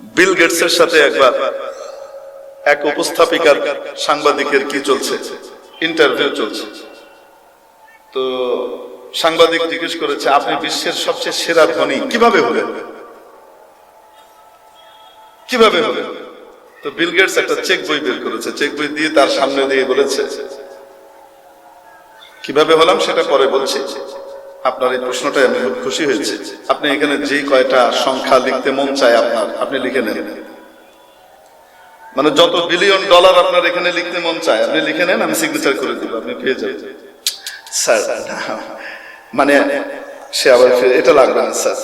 বিল গেটসের সাথে একবার এক উপস্থাপিকার সাংবাদিকের কি চলছে? ইন্টারভিউ চলছে। তো সাংবাদিক জিজ্ঞেস করেছে, আপনি বিশ্বের সবচেয়ে সেরা ধনী, কীভাবে হলেন? কীভাবে হলেন? তো বিল গেটস একটা চেক বই বের করেছে। চেক বই দিয়ে তার সামনে দিয়ে বলেছে, কীভাবে হলাম সেটা পরে বলছি। আপনার এই প্রশ্নটাই আমি খুব খুশি হয়েছি। আপনি এখানে যে কয়টা সংখ্যা লিখতে মন চায় আপনার, আপনি লিখে নেন। মানে যত বিলিয়ন ডলার আপনার এখানে লিখতে মন চায়, আপনি লিখে নেন, আমি সিগনেচার করে দিব, আপনি পেয়ে যাবেন। স্যার মানে সে আবার এটা লাগবে না, স্যার।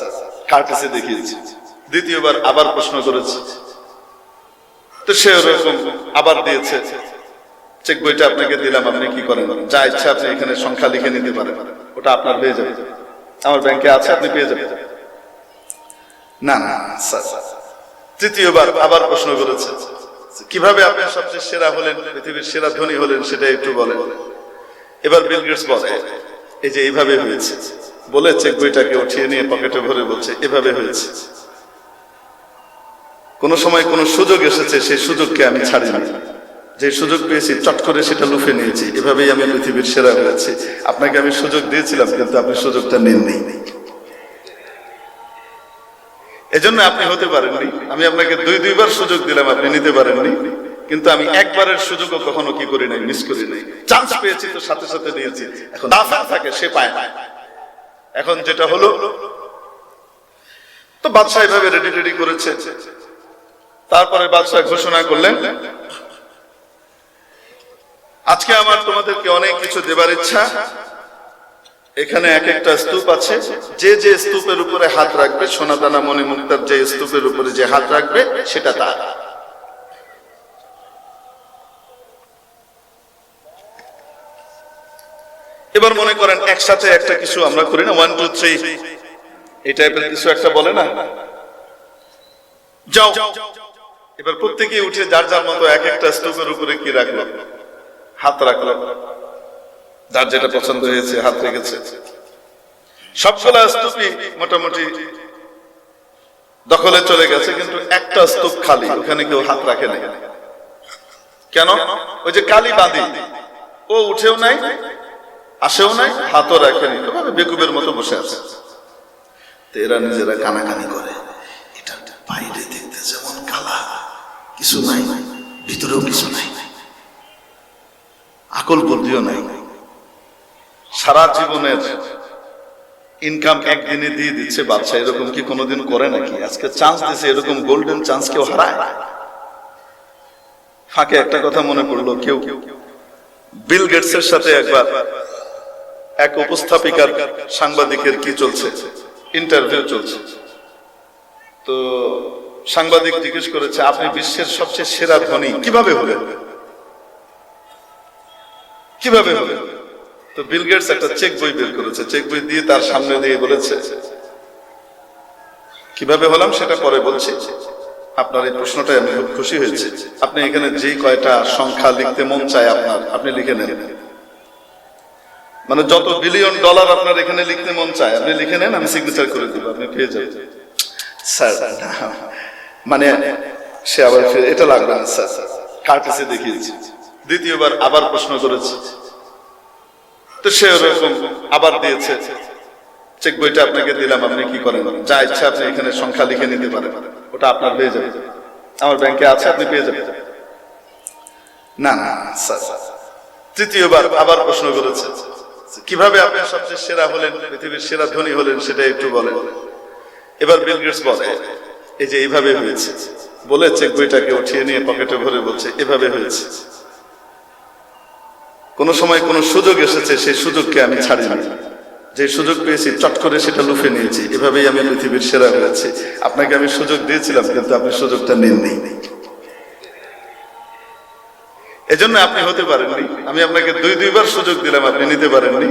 কার্টেসে দেখিয়েছি? দ্বিতীয়বার আবার প্রশ্ন করেছে। তো সে ওরকম আবার দিয়েছে। চেক বইটা আপনাকে দিলাম, আপনি কি করেন? যা ইচ্ছা আপনি এখানে সংখ্যা লিখে নিতে পারেন। ওটা আপনার হয়ে যাবে। আমার ব্যাংকে আছে, আপনি পেয়ে যাবেন। না না, স্যার। তৃতীয়বার আবার প্রশ্ন করেছে কীভাবে আপনি সবচেয়ে সেরা হলেন, পৃথিবীর সেরা ধনী হলেন, সেটা একটু বলেন। এবার বিল গেটস বলে, এই যে এইভাবে হয়েছে। বলে চেক বইটাকে উঠিয়ে নিয়ে পকেটে ভরে বলছে, এভাবে হয়েছে। কোন সময় কোন সুযোগ এসেছে, সেই সুযোগকে আমি ছাড়িনি। যে সুযোগ পেয়েছি, চট করে সেটা লুফে নিয়েছি। এভাবেই আমি পৃথিবীর সেরা হয়েছি। আপনাকে আমি সুযোগ দিয়েছিলাম, কিন্তু আপনি সুযোগটা নেননি। এজন্য আপনি হতে পারেননি। আমি আপনাকে দুই, দুইবার সুযোগ দিলাম, আপনি নিতে পারেননি। কিন্তু আমি একবারের সুযোগও কখনো কি করি নাই মিস করি নাই। চান্স পেয়েছি তো সাথে সাথে নিয়েছি। এখন দাফার থাকে, সে পায় না। এখন যেটা হলো, তো বাদশাহ এভাবে রেডি রেডি করেছে। তারপরে বাদশাহ ঘোষণা করলেন আজকে আমার তোমাদেরকে অনেক কিছু দেবার ইচ্ছা। এখানে এক একটা স্তূপ আছে। যে যে স্তূপের উপরে হাত রাখবে, সোনাদানা মণি মুক্তার যে স্তূপের উপরে যে হাত রাখবে, সেটা তার। এবার মনে করেন, একসাথে একটা কিছু আমরা করি না। ওয়ান টু থ্রি এই টাইপের কিছু একটা বলে না? যাও। এবার প্রত্যেকে উঠে, যার যার মতো এক একটা স্তূপের উপরে কি রাখল? হাত রাখল যার যেটা পছন্দ হয়েছে, হাত রেখেছে। সবগুলা স্তূপই মোটামুটি দখলে চলে গেছে, কিন্তু একটা স্তূপ খালি, ওখানে কেউ হাত রাখে নাই। কেন? ওই যে কালি বাঁধি, ও উঠেও নাই, আসেও নাই, হাতও রাখেনি ওভাবে বেকুবের মতো বসে আছে। তো এরা নিজেরা কানাকানি করে, এটা বাইরে দেখতে যেমন কালা, কিছু নাই, ভিতরেও কিছু নাই। আকল বুদ্ধিও নাই। সারা জীবনের ইনকাম একদিনে দিয়ে দিচ্ছে বাচ্চা, এরকম কি কোনোদিন করে নাকি? আজকে চান্স দিছে, এরকম গোল্ডেন চান্স কেউ হারায়? ফাঁকে একটা কথা মনে পড়ল, কেউ কেউ বিল গেটসের সাথে একবার এক উপস্থাপিকার সাংবাদিকের কি চলছে? ইন্টারভিউ চলছে। তো সাংবাদিক জিজ্ঞেস করেছে, আপনি বিশ্বের সবচেয়ে সেরা ধনী, কীভাবে হলেন? কীভাবে হবে? তো বিল গেটস একটা চেক বই বের করেছে। চেক বই দিয়ে তার সামনে দিয়ে বলেছে, কীভাবে হলাম সেটা পরে বলছি। আপনার এই প্রশ্নটাই আমি খুব খুশি হয়েছি। আপনি এখানে যে কয়টা সংখ্যা লিখতে মন চায় আপনার, আপনি লিখে নেন। মানে যত বিলিয়ন ডলার আপনার এখানে লিখতে মন চায়, আপনি লিখে নেন, আমি সিগনেচার করে দিব, আপনি পেয়ে যাবেন। স্যার মানে সে আবার এটা লাগবে না, স্যার। কার্টেসে দেখিয়েছি? দ্বিতীয়বার আবার প্রশ্ন করেছে। তো সে ওরকম আবার দিয়েছে। চেক বইটা আপনাকে দিলাম, আপনি কি করেন? যা ইচ্ছা আপনি এখানে সংখ্যা লিখে নিতে পারেন। ওটা আপনার হয়ে যাবে। আমার ব্যাংকে আছে, আপনি পেয়ে যাবেন। না না তৃতীয়বার আবার প্রশ্ন করেছে। কীভাবে আপনি সবচেয়ে সেরা হলেন, পৃথিবীর সেরা ধনী হলেন, সেটা একটু বলেন। এবার বিল গেটস বলে, এই যে এইভাবে হয়েছে। বলে চেক বইটাকে উঠিয়ে নিয়ে পকেটে ভরে বলছে, এভাবে হয়েছে। কোন সময় কোন সুযোগ এসেছে, সেই সুযোগকে আমি ছাড়িনি। যে সুযোগ পেয়েছি, চট করে সেটা লুফে নিয়েছি। এভাবেই আমি পৃথিবীর সেরা হয়েছি আপনাকে আমি সুযোগ দিয়েছিলাম, কিন্তু আপনি সুযোগটা নেননি। এজন্য আপনি হতে পারেননি। আমি আপনাকে দুই, দুইবার সুযোগ দিলাম, আপনি নিতে পারেননি।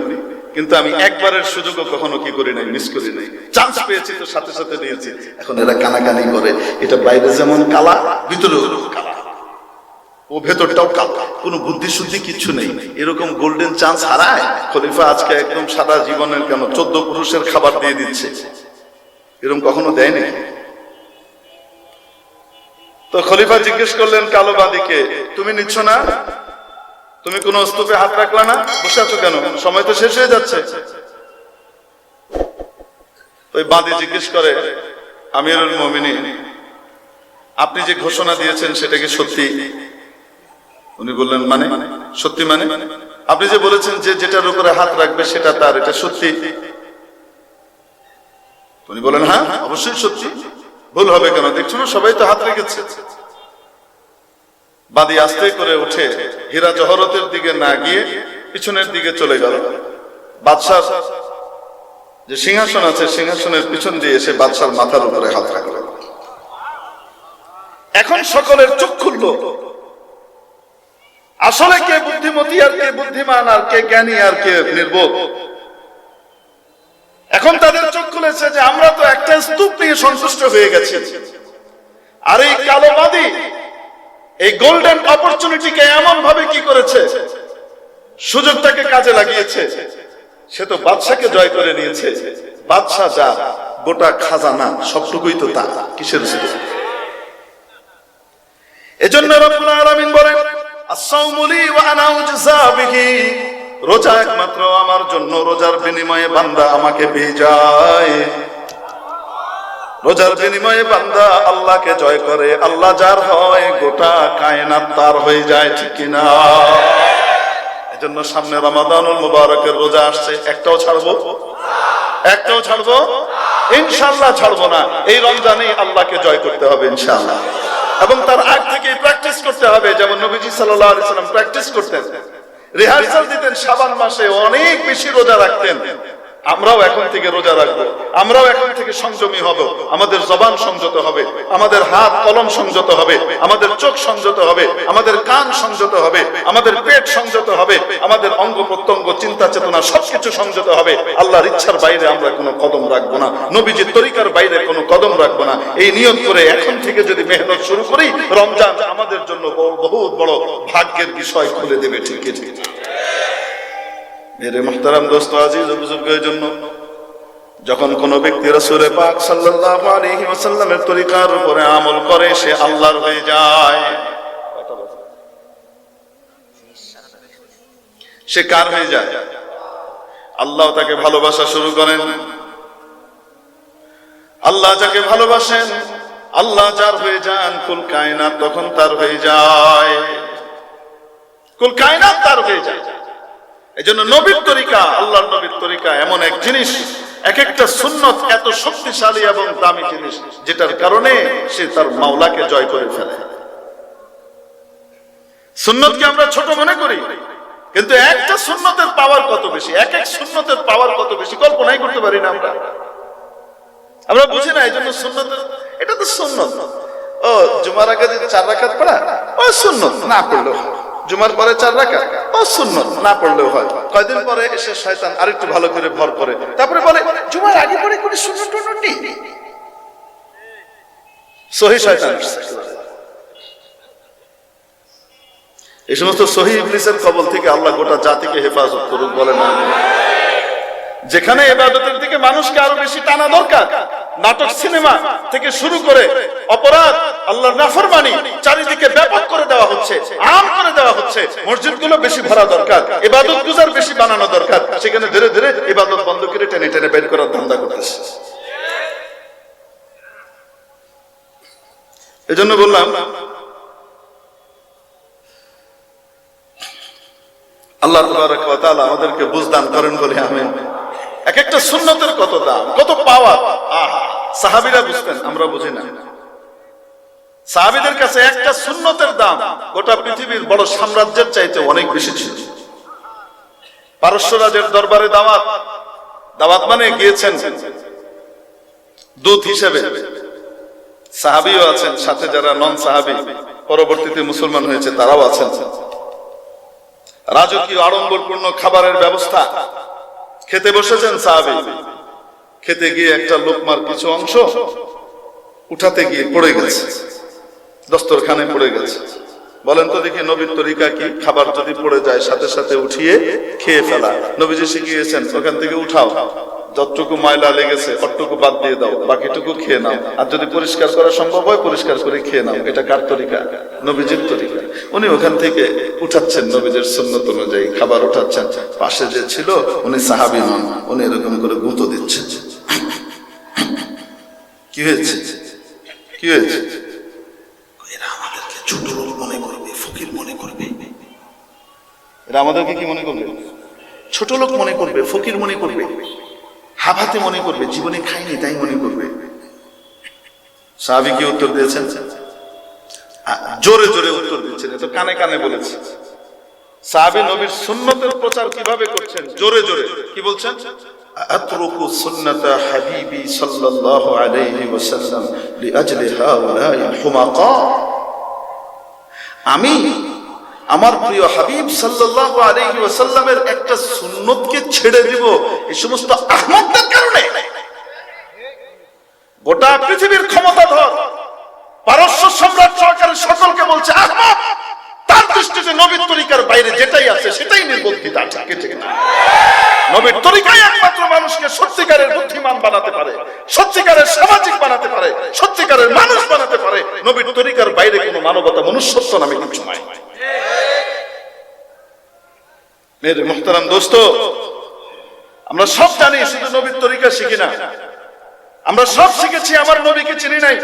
কিন্তু আমি একবারের সুযোগও কখনো কি করি নাই মিস করি নাই। চান্স পেয়েছি তো সাথে সাথে নিয়েছি। এখন এরা কানাকানি করে। এটা বাইরে যেমন কালা, ভিতরেও কালা। ও ভেতরটাও কালা। কোনো বুদ্ধি শুদ্ধি কিচ্ছু নেই। এরকম গোল্ডেন চান্স হারায়? খলিফা আজকে একদম সারা জীবনের কেন চোদ্দ পুরুষের খাবার দিয়ে দিচ্ছে। এরকম কখনো দেয় নাকি? তো খলিফা জিজ্ঞেস করলেন, কালো বাদিকে, তুমি নিচ্ছ না? তুমি কোন স্তূপে হাত রাখলা না? বসে আছো কেন? সময় তো শেষ হয়ে যাচ্ছে। ওই বাদি জিজ্ঞেস করে, আমিরুল মমিনী আপনি যে ঘোষণা দিয়েছেন সেটা কি সত্যি? উনি বললেন মানে? সত্যি মানে? আপনি যে বলেছেন যে যেটার উপরে হাত রাখবে সেটা তার, এটা সত্যি। উনি বলেন হ্যাঁ অবশ্যই সত্যি। ভুল হবে কেন? দেখছ না, সবাই তো হাত রেখেছে। বাদি আস্তে করে উঠে হীরা জহরতের দিকে না গিয়ে পিছনের দিকে চলে গেল। বাদশাহ যে সিংহাসন আছে, সিংহাসনের পিছন দিয়ে এসে বাদশার মাথার উপরে হাত রাখল এখন সকলের চোখ খুলল। আসলে কে বুদ্ধিমতী আর কে বুদ্ধিমান আর কে জ্ঞানী আর কে নির্বোধ? এখন তাদের চোখ খুলেছে যে আমরা তো একটা স্তূপ নিয়ে সন্তুষ্ট হয়ে গেছি। আর এই কালোবাদী এই গোল্ডেন অপরচুনিটিকে এমন ভাবে কি করেছে? সুযোগটাকে কাজে লাগিয়েছে। সে তো বাদশাকে জয় করে নিয়েছে। বাদশা যা, গোটা খাজানা, সবটুকুই তো তা। কিসের এজন্য রব্বুল আলামিন বলেন রোজা একমাত্র আমার জন্য, রোজার বিনিময়ে বান্দা আমাকে পেয়ে যায়। রোজার বিনিময়ে বান্দা আল্লাহকে জয় করে, আল্লাহ যার হয় গোটা কায়নাত তার হয়ে যায়, ঠিক সামনে রমাদানুল মুবারকের রোজা আসছে, একটাও ছাড়বো? একটাও ছাড়বো? ইনশাল্লাহ ছাড়বো না। এই রমজানেই আল্লাহকে জয় করতে হবে ইনশাল্লাহ এবং তার আগ থেকে প্র্যাকটিস করতে হবে, যেমন নবীজি সাল্লাল্লাহু আলাইহি সাল্লাম প্র্যাকটিস করতেন। রিহার্সাল দিতেন শাবান মাসে অনেক বেশি রোজা রাখতেন। আমরাও এখন থেকে রোজা রাখব। আমরাও এখন থেকে সংযমী হব। আমাদের জবান সংযত হবে। আমাদের হাত কলম সংযত হবে। আমাদের চোখ সংযত হবে। আমাদের কান সংযত হবে। আমাদের পেট সংযত হবে। আমাদের অঙ্গ প্রত্যঙ্গ, চিন্তা চেতনা সবকিছু সংযত হবে। আল্লাহর ইচ্ছার বাইরে আমরা কোনো কদম রাখব না। নবীজির তরিকার বাইরে কোনো কদম রাখব না। এই নিয়ত করে এখন থেকে যদি মেহনত শুরু করি, রমজান আমাদের জন্য বহুত বড় ভাগ্যের বিষয় খুলে দেবে, ঠিক ঠিক মোহতারাম দোস্ত আজিজ যখন কোন ব্যক্তি রসুলে পাক আলাইহি ওয়াসাল্লামের তরিকার উপরে আমল করে, সে আল্লাহর হয়ে যায়। সে কার হয়ে যায়? আল্লাহ তাকে ভালোবাসা শুরু করেন। আল্লাহ যাকে ভালোবাসেন, আল্লাহ যার হয়ে যান, কুল কায়নাত তখন তার হয়ে যায়। কুল কায়নাত তার হয়ে যায়। এই জন্য নবীর তরিকা নবীর তরিকা এমন এক জিনিস এক একটা সুন্নত এত শক্তিশালী এবং দামি জিনিস, যেটার কারণে সে তার মাওলাকে জয় করে ফেলে। সুন্নতকে আমরা ছোট মনে করি, কিন্তু একটা সুন্নতের পাওয়ার কত বেশি? এক এক সুন্নতের পাওয়ার কত বেশি? কল্পনাই করতে পারি না আমরা। আমরা বুঝি না এই জন্য সুন্নতের এটা তো সুন্নত। ও, জুমার আগে যে চার রাকাত পড়া, ও সুন্নত, না পড়লেও হয়। জুমার পরে চার ও সুন্নত। না পড়লেও হয়। কয়দিন পরে এসে শয়তান আরেকটু ভালো করে ভর করে। তারপরে বলে, জুমার আগে পরে কোনো সুন্নত টুন্নত নেই? সহি শয়তান। এই সমস্ত সহি ইবলিসের কবল থেকে আল্লাহ গোটা জাতিকে হেফাজত করুক বলে না যেখানে এবাদতের দিকে মানুষকে আরও বেশি টানা দরকার। নাটক সিনেমা থেকে শুরু করে অপরাধ আল্লাহর নাফরমানি চারিদিকে ব্যাপক করে দেওয়া হচ্ছে আম করে দেওয়া হচ্ছে মসজিদগুলো বেশি ভরা দরকার এবাদত গুজার বেশি বানানো দরকার সেখানে ধীরে ধীরে এবাদত বন্ধ করে টেনে টেনে বের করার ধান্দা করতেছে। এজন্য বললাম আল্লাহ তাআলা আমাদেরকে বুঝদান করেন বলে আমিন এক একটা সুন্নতের কত দাম? কত পাওয়ার? আহা, সাহাবীরা বুঝতেন, আমরা বুঝি না। সাহাবীদের কাছে একটা সুন্নতের দাম গোটা পৃথিবীর বড় সাম্রাজ্যের চাইতে অনেক বেশি ছিল। পারস্য রাজের দরবারে দাওয়াত। দাওয়াত মানে গিয়েছেন দূত হিসেবে। সাহাবিও আছেন, সাথে যারা নন সাহাবি পরবর্তীতে মুসলমান হয়েছে, তারাও আছেন। রাজকীয় আড়ম্বরপূর্ণ খাবারের ব্যবস্থা খেতে বসেছেন সাহাবি। খেতে গিয়ে একটা লোকমার কিছু অংশ উঠাতে গিয়ে পড়ে গেছে। দস্তরখানে পড়ে গেছে। বলেন তো দেখি নবীর তরিকা কি? খাবার যদি পড়ে যায়, সাথে সাথে উঠিয়ে খেয়ে ফেলা। নবীজি শিখিয়েছেন, ওখান থেকে উঠাও। যতটুকু ময়লা লেগেছে অতটুকু বাদ দিয়ে দাও বাকিটুকু খেয়ে নাও। আর যদি পরিষ্কার করা সম্ভব হয় পরিষ্কার করে খেয়ে নাও। এটা কার তরিকা? নবীজির তরিকা। উনি ওখান থেকে উঠাচ্ছেন নবীজের সুন্নত অনুযায়ী খাবার উঠাচ্ছেন। পাশে যে ছিল উনি সাহাবি নন উনি এরকম করে গুঁতো দিচ্ছেন। কি হয়েছে? কি হয়েছে? এরা আমাদেরকে ছোট লোক মনে করবে ফকির মনে করবে। এরা আমাদেরকে কি মনে করবে? ছোট লোক মনে করবে ফকির মনে করবে। হাভাতে মনে করবে, জীবনে খাইনি, তাই মনে করবে। সাহাবি কি উত্তর দিয়েছেন? জোরে জোরে উত্তর দিচ্ছেন, এ তো কানে কানে বলেছে। সাহাবি নবীর সুন্নতের প্রচার কীভাবে করছেন? জোরে জোরে, কি বলছেন? আতরুকু সুন্নাতা হাবিবি সাল্লাল্লাহু আলাইহি ওয়াসাল্লাম লিআজলি হাউলাইল হুমাকা। আমি আমার প্রিয় হাবিব সাল্লাল্লাহু আলাইহি ওয়াসাল্লামের একটা সুন্নতকে ছেড়ে দিব এই সমস্ত আহমদদের কারণে। গোটা পৃথিবীর ক্ষমতাধর পারস্য সম্রাট সরকারের সকলকে বলছে, আহমদ, তার দৃষ্টিতে নবীর তরিকার বাইরে যেটাই আছে, সেটাই নির্বুদ্ধিতা ঠিক ঠিক না। নবীর তরিকাই একমাত্র মানুষকে সত্যিকারের বুদ্ধিমান বানাতে পারে, সত্যিকারের সামাজিক বানাতে পারে, সত্যিকারের মানুষ বানাতে পারে। নবীর তরিকার বাইরে কোনো মানবতা, মনুষ্যত্ব নামে কিছু নাই। মেরে মোহতারাম দোস্ত, আমরা সব জানি শুধু নবীর তরিকা শিখি না। আমরা সব শিখেছি, আমার নবীকে চিনি নাই।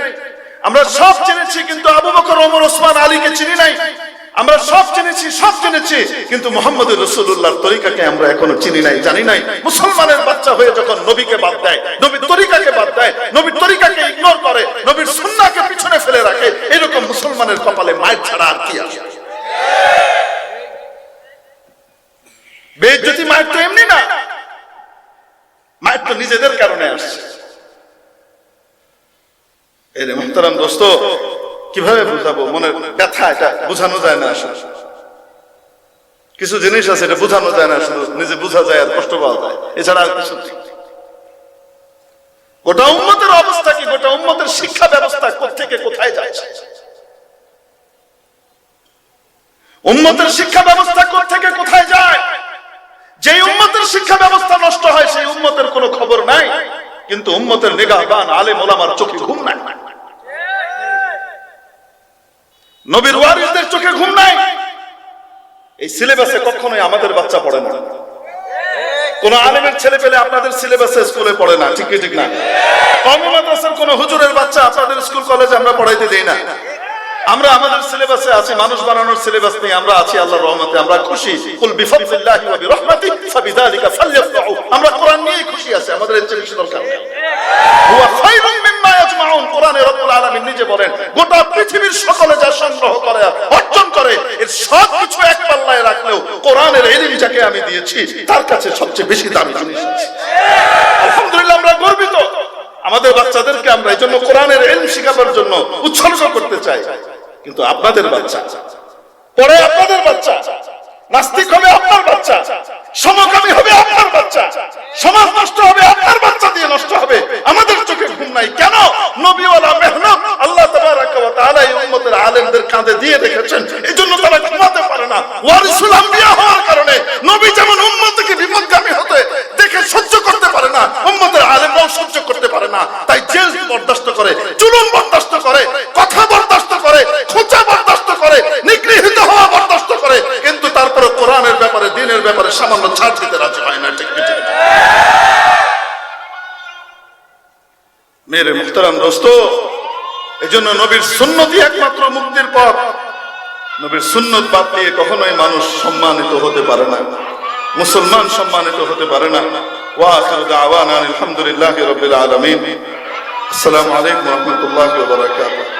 আমরা সব কিন্তু আবু বকর, ওমর, ওসমান, আলীকে চিনি নাই। আমরা সব সব কিন্তু মোহাম্মদ রসুল্লাহর তরিকাকে আমরা এখনও চিনি নাই, জানি নাই। মুসলমানের বাচ্চা হয়ে যখন নবীকে বাদ দেয়, নবীর তরিকাকে বাদ দেয়, নবীর তরিকাকে ইগনোর করে, নবীর সুন্নাহকে পিছনে ফেলে রাখে, এরকম মুসলমানের কপালে মায়ের ছাড়া আর কি আছে? বেজ্জতি মায়ের তো এমনি না। মায়ের তো নিজেদের কারণে আসছে। এর মোহতারাম দোস্ত, কীভাবে বুঝাবো? মনের ব্যথা এটা, বোঝানো যায় না আসলে। কিছু জিনিস আছে এটা বোঝানো যায় না শুধু নিজে বোঝা যায় আর কষ্ট পাওয়া যায়। এছাড়া আর কিছু গোটা উন্মতের অবস্থা কি? গোটা উন্মতের শিক্ষা ব্যবস্থা কোথেকে কোথায় যাচ্ছে? উন্মতের শিক্ষা ব্যবস্থা কোথেকে কোথায় যায়? যে উম্মতের শিক্ষা ব্যবস্থা নষ্ট হয়, সেই উম্মতের কোনো খবর নাই। কিন্তু উম্মতের নিগাহবান আলেম ওলামার চোখে ঘুম নাই। নবীর ওয়ারিসদের চোখে ঘুম নাই। এই সিলেবাসে কখনোই আমাদের বাচ্চা পড়ে না। কোন আলেমের ছেলে পেলে আপনাদের সিলেবাসে স্কুলে পড়ে না, ঠিক ঠিক না? কমি মাদ্রাসার কোন হুজুরের বাচ্চা আপনাদের স্কুল, কলেজে আমরা পড়াইতে দেই না। আমরা আমাদের সিলেবাসে আছি, মানুষ বানানোর সিলেবাস নেই আমরা আছি, আল্লাহর রহমতে আমরা খুশি। কুল বিফাদলিল্লাহি ওয়া বিরহমাতি ফাবিযালিকা আমরা কোরআন নিয়ে খুশি আছি, আমাদের এর চেয়ে বেশি দরকার। হুয়া খায়রুম মিম্মা ইয়াজমাউন, কোরআনে রব্বুল আলামিন নিজে বলেন, গোটা পৃথিবীর সকলে যা সংগ্রহ করে, অর্জন করে, এর এক পাল্লায় রাখলেও কোরআনের ইলম যাকে আমি দিয়েছি, তার কাছে সবচেয়ে বেশি দামি জিনিস আছে। আলহামদুলিল্লাহ, আমরা গর্বিত। আমাদের বাচ্চাদেরকে আমরা এই জন্য কোরআনের এলম শিখাবার জন্য উৎসর্গ করতে চাই। কিন্তু আপনাদের বাচ্চা। পরে আপনাদের বাচ্চা। নাস্তিক হবে আপনার বাচ্চা। সমকামী হবে আপনার বাচ্চা। সমাজ নষ্ট হবে আপনার বাচ্চা দিয়ে নষ্ট হবে। আমাদের চোখে ঘুম নাই। কেন? নবীওয়ালা মেহনত আল্লাহ তাবারাকা ওয়া তাআলা এই উম্মতের আলেমদের কাঁধে দিয়ে রেখেছেন। এই জন্য তারা ঘুমাতে পারে না। ওয়ারিসুল আম্বিয়া হওয়ার কারণে নবী যেমন উম্মতকে বিপদগামী হতে দেখে সহ্য করতে পারে না, উম্মতের আলেমরাও সহ্য করতে পারে না। তাই জেল বরদাস্ত করে জুলুম বরদাস্ত করে কথা বরদাস্ত করে খোঁচা বরদাস্ত করে নিগৃহীত হওয়া বরদাস্ত করে কিন্তু তারপরে কোরআনের ব্যাপারে দিনের ব্যাপারে সামান্য ছাড় দিতে রাজি হয় না, ঠিক মেরে মুখতারাম দোস্ত এই জন্য নবীর সুন্নতি একমাত্র মুক্তির পথ। নবীর সুন্নত বাদ দিয়ে কখনোই মানুষ সম্মানিত হতে পারে না, মুসলমান সম্মানিত হতে পারে না। ওয়াখির দাওয়ানা আলহামদুলিল্লাহি রাব্বিল আলামিন। আসসালামু আলাইকুম ওয়া রাহমাতুল্লাহি ওয়া বারাকাতুহু।